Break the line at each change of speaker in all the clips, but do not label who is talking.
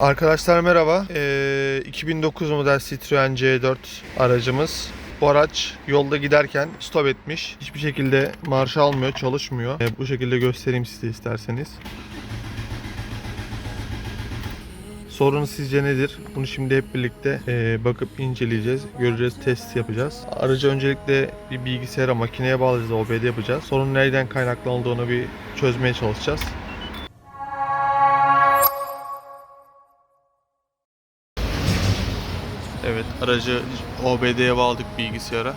Arkadaşlar merhaba. Ee, 2009 model Citroen C4 aracımız. Bu araç yolda giderken stop etmiş. Hiçbir şekilde marş almıyor, çalışmıyor. Ee, bu şekilde göstereyim size isterseniz. Sorun sizce nedir? Bunu şimdi hep birlikte e, bakıp inceleyeceğiz, göreceğiz, test yapacağız. Aracı öncelikle bir bilgisayara, makineye bağlayacağız, OBD yapacağız. Sorunun nereden kaynaklı olduğunu bir çözmeye çalışacağız. Evet, aracı OBD'ye bağladık bilgisayara.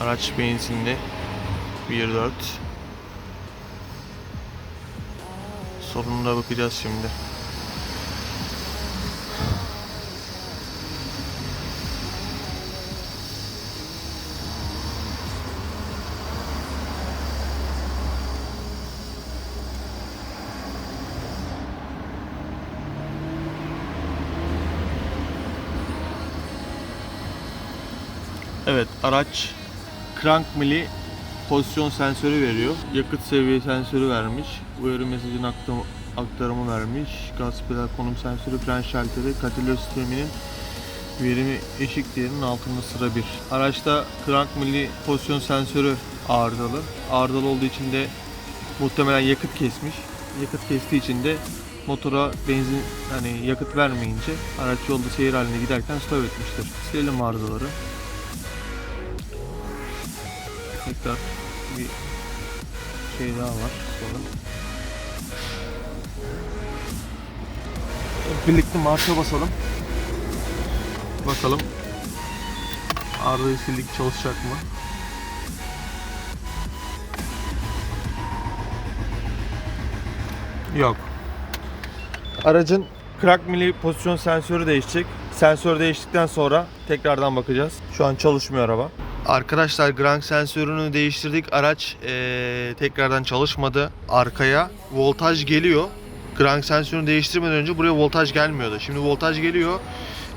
Araç benzinli 1.4 Sorununa bakacağız şimdi. Evet, araç crank mili pozisyon sensörü veriyor. Yakıt seviye sensörü vermiş. Uyarı mesajının aktarımı vermiş. Gaz pedal konum sensörü, fren şalteri, katalizer sisteminin verimi eşik değerinin altında sıra 1. Araçta crank mili pozisyon sensörü arızalı. Arızalı olduğu için de muhtemelen yakıt kesmiş. Yakıt kestiği için de motora benzin hani yakıt vermeyince araç yolda seyir halinde giderken stop etmiştir. Silelim arızaları. Tekrar bir şey daha var sonra. Birlikte marşa basalım. Bakalım arızayı sildik çalışacak mı? Yok. Aracın crack mili pozisyon sensörü değişecek. Sensör değiştikten sonra tekrardan bakacağız. Şu an çalışmıyor araba. Arkadaşlar Grand sensörünü değiştirdik. Araç eee, tekrardan çalışmadı. Arkaya voltaj geliyor. Grand sensörünü değiştirmeden önce buraya voltaj gelmiyordu. Şimdi voltaj geliyor.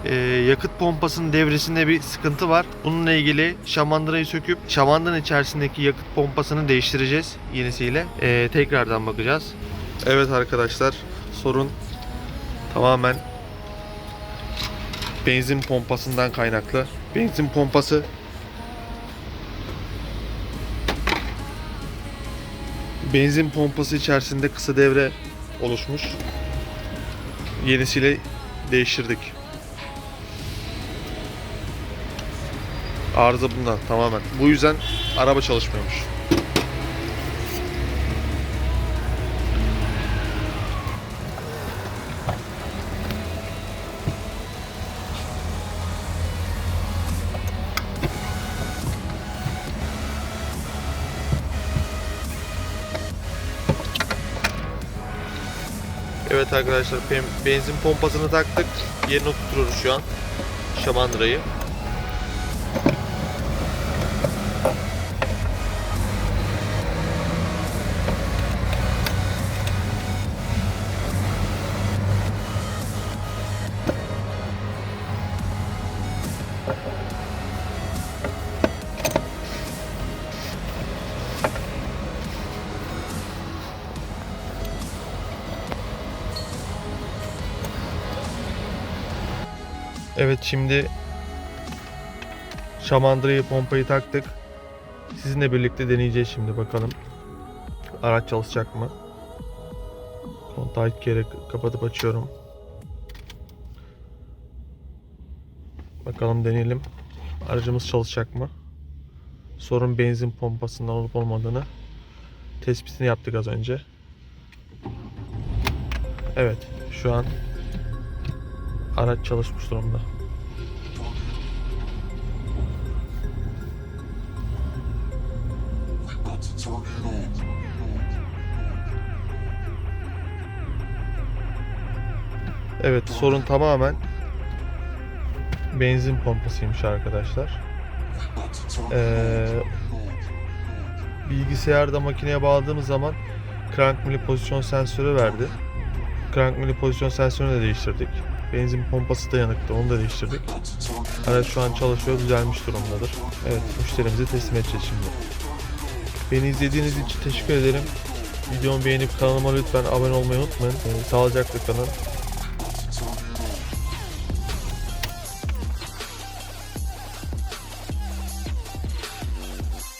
Eee, yakıt pompasının devresinde bir sıkıntı var. Bununla ilgili şamandırayı söküp şamandıranın içerisindeki yakıt pompasını değiştireceğiz yenisiyle. Eee, tekrardan bakacağız. Evet arkadaşlar sorun tamamen benzin pompasından kaynaklı. Benzin pompası benzin pompası içerisinde kısa devre oluşmuş. Yenisiyle değiştirdik. Arıza bundan tamamen. Bu yüzden araba çalışmıyormuş. Evet arkadaşlar ben- benzin pompasını taktık. Yerine oturtuyoruz şu an. Şamandırayı. Evet şimdi şamandırayı pompayı taktık. Sizinle birlikte deneyeceğiz şimdi bakalım. Araç çalışacak mı? Kontağı iki kere kapatıp açıyorum. Bakalım deneyelim. Aracımız çalışacak mı? Sorun benzin pompasından olup olmadığını tespitini yaptık az önce. Evet, şu an araç çalışmış durumda. Evet sorun tamamen benzin pompasıymış arkadaşlar. Ee, bilgisayarda makineye bağladığımız zaman crank mili pozisyon sensörü verdi. Crank mili pozisyon sensörünü de değiştirdik. Benzin pompası da yanıktı onu da değiştirdik. Araç şu an çalışıyor düzelmiş durumdadır. Evet müşterimize teslim edeceğiz şimdi. Beni izlediğiniz için teşekkür ederim. Videomu beğenip kanalıma lütfen abone olmayı unutmayın. Ee, Sağlıcakla kalın.